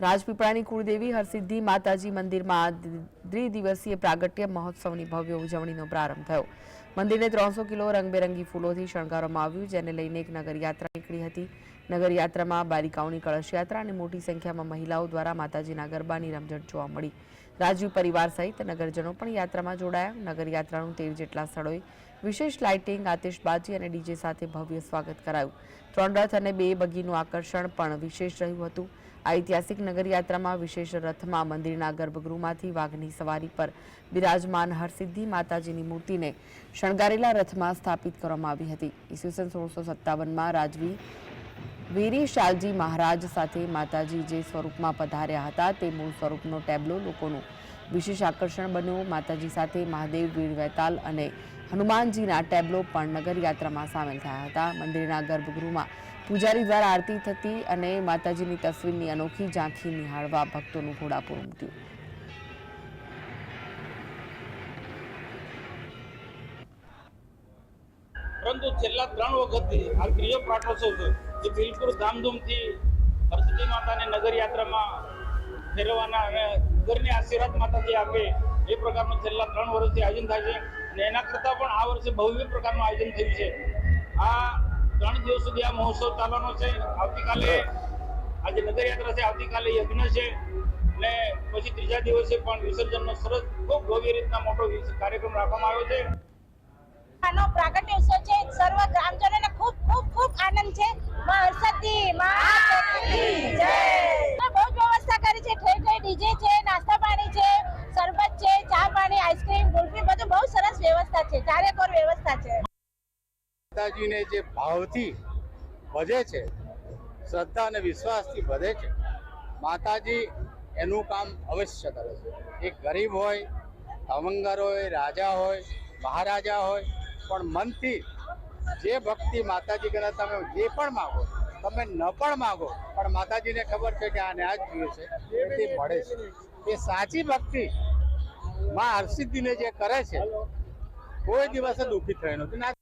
રાજપીપળાની કુળદેવી હરસિદ્ધિ માતાજી મંદિરમાં દ્વિદિવસીય પ્રાગટ્ય મહોત્સવની ભવ્ય ઉજવણીનો પ્રારંભ થયો. મંદિરને ત્રણસો કિલો રંગબેરંગી ફૂલોથી શણગારવામાં આવ્યું, જેને લઈને એક નગરયાત્રા નીકળી હતી. નગરયાત્રામાં બાલિકાઓની કળશયાત્રા અને મોટી સંખ્યામાં મહિલાઓ દ્વારા માતાજીના ગરબાની રમઝટ જોવા મળી. રાજવી પરિવાર સહિત નગરજનો પણ યાત્રામાં જોડાયા. નગરયાત્રાનું તેર જેટલા સ્થળોએ વિશેષ લાઇટિંગ, આતિશબાજી અને ડીજે સાથે ભવ્ય સ્વાગત કરાયું. ત્રણ રથ અને બે બગીનું આકર્ષણ પણ વિશેષ રહ્યું હતું. આ ઐતિહાસિક નગરયાત્રામાં વિશેષ રથમાં મંદિરના ગર્ભગૃહમાંથી વાઘની સવારી પર બિરાજમાન હરસિદ્ધિ માતાજીની મૂર્તિને શણગારેલા રથમાં સ્થાપિત કરવામાં આવી હતી. ઈસવીસન સોળસો સત્તાવનમાં રાજવી વીરી શાલજી મહારાજ સાથે માતાજી જે સ્વરૂપમાં પધાર્યા હતા તે મૂળ સ્વરૂપનો ટેબ્લો લોકોનું વિશેષ આકર્ષણ બન્યો. માતાજી સાથે મહાદેવ, વીર વૈતાલ અને હનુમાનજીના ટેબ્લો પણ નગરયાત્રામાં સામેલ થયા હતા. મંદિરના ગર્ભગૃહમાં પૂજારી દ્વારા આરતી થતી અને માતાજીની તસવીરની અનોખી ઝાંખી નિહાળવા ભક્તોનું ઘોડાપુર ઉમટ્યું. પરંતુ છેલ્લા ત્રણ વખતથી આ ત્રીજો પાટોત્સવ છે બિલકુલ ધામધૂમથી સરસ્વતી માતાને નગર યાત્રામાં ફેરવવાના અને નગરની આશીર્વાદ માતાજી આપે એ પ્રકારનું છેલ્લા ત્રણ વર્ષથી આયોજન થાય છે અને એના કરતાં પણ આ વર્ષે ભવ્ય પ્રકારનું આયોજન થયું છે. આ ત્રણ દિવસ સુધી આ મહોત્સવ ચાલવાનો છે. આવતીકાલે આજે નગર યાત્રા છે, આવતીકાલે યજ્ઞ છે અને પછી ત્રીજા દિવસે પણ વિસર્જનનો સરસ ખૂબ ભવ્ય રીતના મોટો કાર્યક્રમ રાખવામાં આવ્યો છે. આનો પ્રાગટ્ય ઉત્સવ છે સર્વ ગ્રામજનોને ખૂબ ખૂબ ખૂબ આનંદ છે માં હર્ષદી માતની જય મેં બહુ જ વ્યવસ્થા કરી છે ઠેર ઠેર ડીજે છે નાસ્તા પાણી છે શરબત છે ચા પાણી આઈસ્ક્રીમ ગુલ્ફી બધું બહુ સરસ વ્યવસ્થા છે વ્યવસ્થા છે. માતાજીને જે ભાવથી ભજે છે, શ્રદ્ધા અને વિશ્વાસથી ભજે છે, માતાજી એનું કામ અવશ્ય કરે છે. એ ગરીબ હોય અવંગર હોય, રાજા હોય, મહારાજા હોય, પણ મનથી જે ભક્તિ માતાજી કરે, તમે જે પણ માગો, તમે ન પણ માગો, પણ માતાજીને ખબર છે કે આને આ જ જોઈએ છે તે મળે છે. એ સાચી ભક્તિ માં હરસિદ્ધિને જે કરે છે કોઈ દિવસે દુઃખી થયો નથી.